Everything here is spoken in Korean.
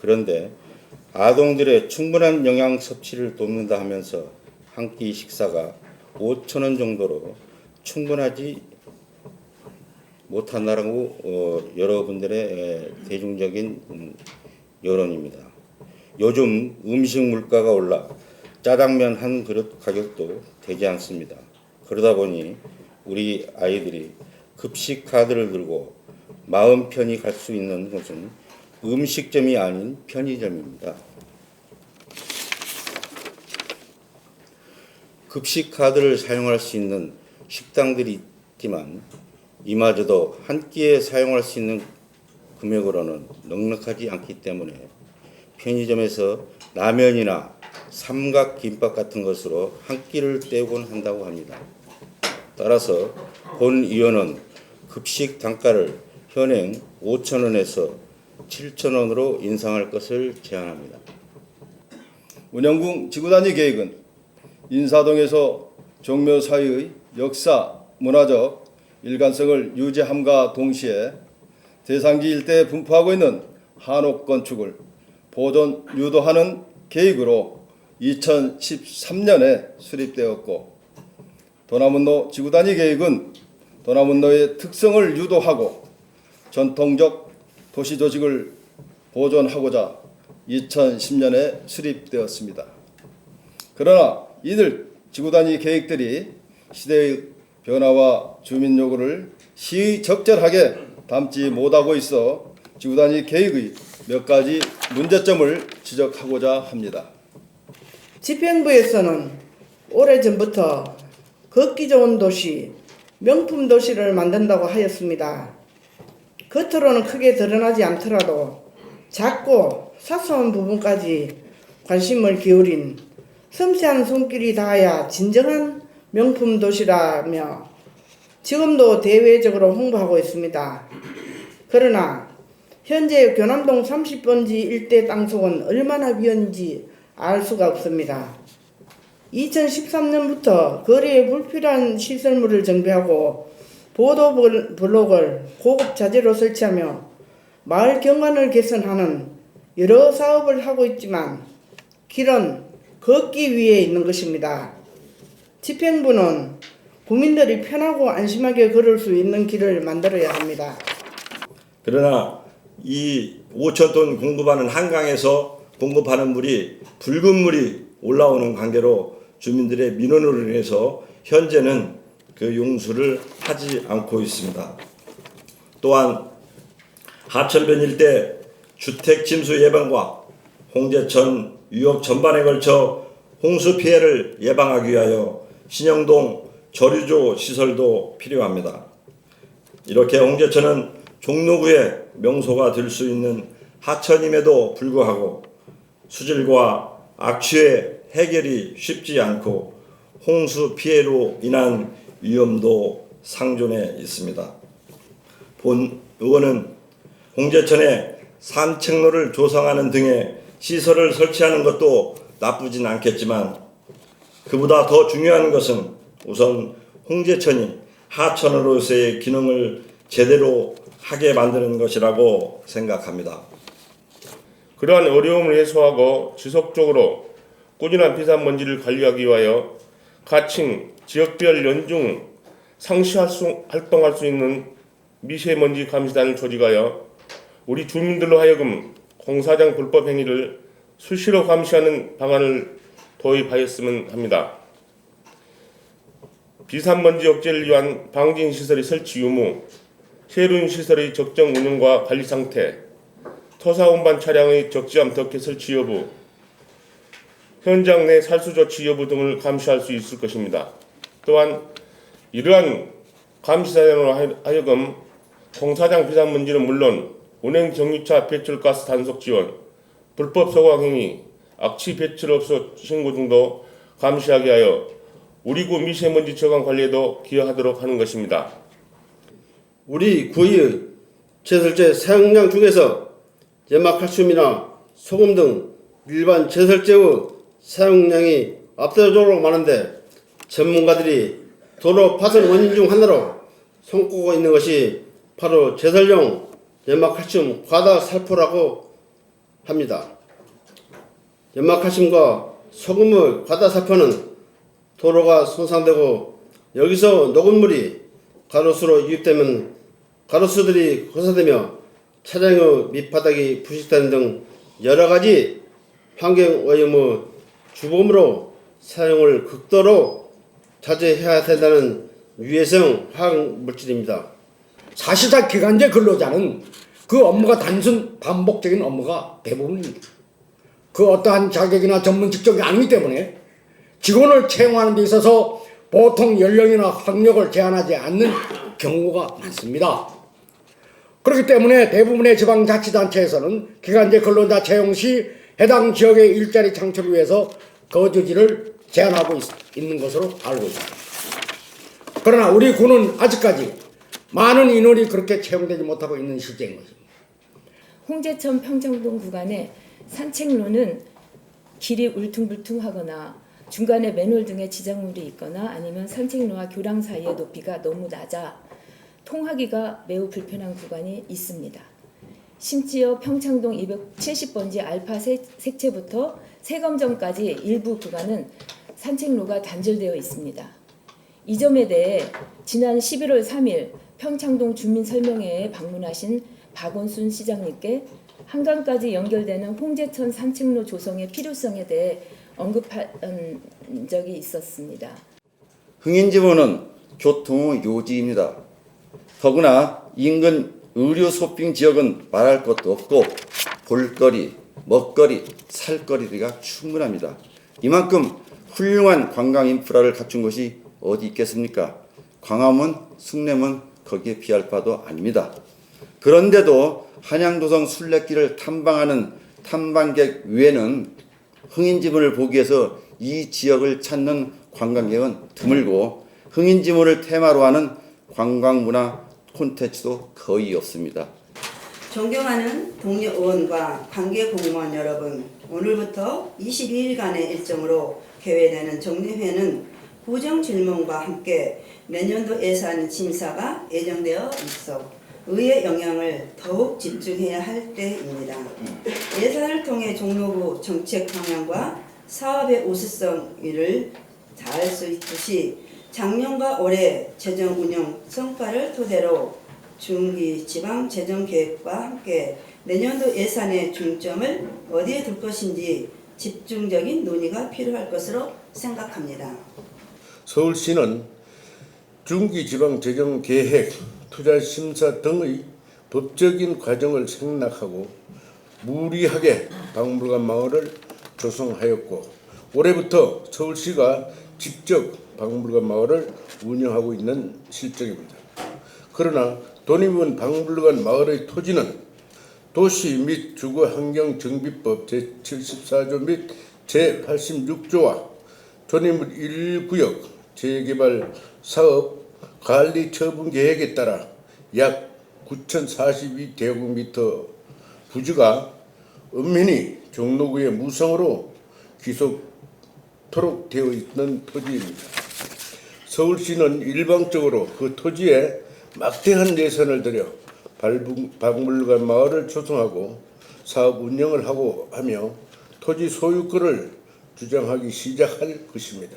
그런데 아동들의 충분한 영양 섭취를 돕는다 하면서 한 끼 식사가 5천 원 정도로 충분하지 못한다라고 어, 여러분들의 에, 대중적인 음, 여론입니다. 요즘 음식 물가가 올라 짜장면 한 그릇 가격도 되지 않습니다. 그러다 보니 우리 아이들이 급식 카드를 들고 마음 편히 갈 수 있는 곳은 음식점이 아닌 편의점입니다. 급식 카드를 사용할 수 있는 식당들이 있지만 이마저도 한 끼에 사용할 수 있는 금액으로는 넉넉하지 않기 때문에 편의점에서 라면이나 삼각 김밥 같은 것으로 한 끼를 때우곤 한다고 합니다. 따라서 본 의원은 급식 단가를 현행 5천 원에서 7천 원으로 인상할 것을 제안합니다. 운영궁 지구단위 계획은 인사동에서 종묘 사이의 역사, 문화적 일관성을 유지함과 동시에 대상지 일대에 분포하고 있는 한옥 건축을 보존 유도하는 계획으로 2013년에 수립되었고 도남운로 지구단위 계획은 도남운로의 특성을 유도하고 전통적 도시 조직을 보존하고자 2010년에 수립되었습니다. 그러나 이들 지구 단위 계획들이 시대의 변화와 주민 요구를 시적절하게 담지 못하고 있어 지구 단위 계획의 몇 가지 문제점을 지적하고자 합니다. 집행부에서는 오래전부터 걷기 좋은 도시, 명품 도시를 만든다고 하였습니다. 겉으로는 크게 드러나지 않더라도 작고 사소한 부분까지 관심을 기울인 섬세한 손길이 닿아야 진정한 명품 도시라며 지금도 대외적으로 홍보하고 있습니다. 그러나 현재 교남동 30번지 일대 땅속은 얼마나 위험인지 알 수가 없습니다. 2013년부터 거리에 불필요한 시설물을 정비하고 보도 블- 블록을 고급 자재로 설치하며 마을 경관을 개선하는 여러 사업을 하고 있지만 길은 걷기 위해 있는 것입니다. 집행부는 국민들이 편하고 안심하게 걸을 수 있는 길을 만들어야 합니다. 그러나 이 5천 톤 공급하는 한강에서 공급하는 물이 붉은 물이 올라오는 관계로 주민들의 민원으로 인해서 현재는 그 용수를 하지 않고 있습니다. 또한 하천변 일대 주택 침수 예방과 홍제천 유역 전반에 걸쳐 홍수 피해를 예방하기 위하여 신영동 저류조 시설도 필요합니다. 이렇게 홍제천은 종로구의 명소가 될 수 있는 하천임에도 불구하고 수질과 악취의 해결이 쉽지 않고 홍수 피해로 인한 위험도 상존해 있습니다. 본 의원은 홍제천에 산책로를 조성하는 등의 시설을 설치하는 것도 나쁘진 않겠지만 그보다 더 중요한 것은 우선 홍제천이 하천으로서의 기능을 제대로 하게 만드는 것이라고 생각합니다. 그러한 어려움을 해소하고 지속적으로 꾸준한 비산먼지를 관리하기 위하여 가칭 지역별 연중 상시 활동할 수 있는 미세먼지 감시단을 조직하여 우리 주민들로 하여금 공사장 불법 행위를 수시로 감시하는 방안을 도입하였으면 합니다. 비산먼지 억제를 위한 방진 시설의 설치 유무, 새로운 시설의 적정 운영과 관리 상태, 토사 운반 차량의 적지함 덕해 설치 여부, 현장 내 살수 조치 여부 등을 감시할 수 있을 것입니다. 또한 이러한 감시사장으로 하여- 하여금 공사장 비산먼지는 물론 운행 정유차 배출가스 단속 지원, 불법 소각 행위, 악취 배출업소 신고 등도 감시하게 하여 우리 구 미세먼지 저감 관리에도 기여하도록 하는 것입니다. 우리 구의 제설제 사용량 중에서 연막칼슘이나 소금 등 일반 제설제의 사용량이 압도적으로 많은데 전문가들이 도로 파손 원인 중 하나로 손꼽고 있는 것이 바로 제설용 연막칼슘 과다 살포라고 합니다. 연막하심과 소금물 과다 살포는 도로가 손상되고 여기서 녹음물이 가로수로 유입되면 가로수들이 고사되며 차량의 밑바닥이 부식되는 등 여러 가지 환경오염의 주범으로 사용을 극도로 자제해야 된다는 유해성 화학 물질입니다. 사실상 기간제 근로자는 그 업무가 단순 반복적인 업무가 대부분입니다. 그 어떠한 자격이나 전문 직종이 아니기 때문에 직원을 채용하는 데 있어서 보통 연령이나 학력을 제한하지 않는 경우가 많습니다. 그렇기 때문에 대부분의 지방자치단체에서는 기간제 근로자 채용 시 해당 지역의 일자리 창출을 위해서 거주지를 제한하고 있, 있는 것으로 알고 있습니다. 그러나 우리 군은 아직까지 많은 인원이 그렇게 채용되지 못하고 있는 실정인 것입니다. 홍제천 평창동 구간의 산책로는 길이 울퉁불퉁하거나 중간에 맨홀 등의 지장물이 있거나 아니면 산책로와 교량 사이의 높이가 너무 낮아 통하기가 매우 불편한 구간이 있습니다. 심지어 평창동 270번지 알파 세- 색채부터 세검정까지 일부 구간은 산책로가 단절되어 있습니다. 이 점에 대해 지난 11월 3일 평창동 주민설명회에 방문하신 박원순 시장님께 한강까지 연결되는 홍제천 산책로 조성의 필요성에 대해 언급한 적이 있었습니다. 흥인지구는 교통의 요지입니다. 더구나 인근 의료 쇼핑 지역은 말할 것도 없고 볼거리, 먹거리, 살거리가 충분합니다. 이만큼 훌륭한 관광 인프라를 갖춘 곳이 어디 있겠습니까? 광화문, 숭례문 거기에 비할 바도 아닙니다. 그런데도 한양도성 순례길을 탐방하는 탐방객 외에는 흥인지문을 보기 위해서 이 지역을 찾는 관광객은 드물고 흥인지문을 테마로 하는 관광문화 콘텐츠도 거의 없습니다. 존경하는 동료 의원과 관계 공무원 여러분, 오늘부터 22일간의 일정으로 개회되는 정례회는 구정 질문과 함께 내년도 예산 심사가 예정되어 있어 의회 영향을 더욱 집중해야 할 때입니다. 예산을 통해 종로구 정책 방향과 사업의 우수성을 다할 수 있듯이 작년과 올해 재정 운영 성과를 토대로 중기 지방 재정 계획과 함께 내년도 예산의 중점을 어디에 둘 것인지 집중적인 논의가 필요할 것으로 생각합니다. 서울시는 중기지방재정계획, 투자심사 등의 법적인 과정을 생략하고 무리하게 박물관 마을을 조성하였고 올해부터 서울시가 직접 박물관 마을을 운영하고 있는 실정입니다. 그러나 돈이문 박물관 마을의 토지는 도시 및 주거 환경 정비법 제74조 및 제86조와 존인물 1구역 재개발 사업 관리 처분 계획에 따라 약 9,042제곱미터 부지가 엄연히 종로구의 무성으로 귀속토록 되어 있는 토지입니다. 서울시는 일방적으로 그 토지에 막대한 예산을 들여 박물관 마을을 조성하고 사업 운영을 하고 하며 토지 소유권을 주장하기 시작할 것입니다.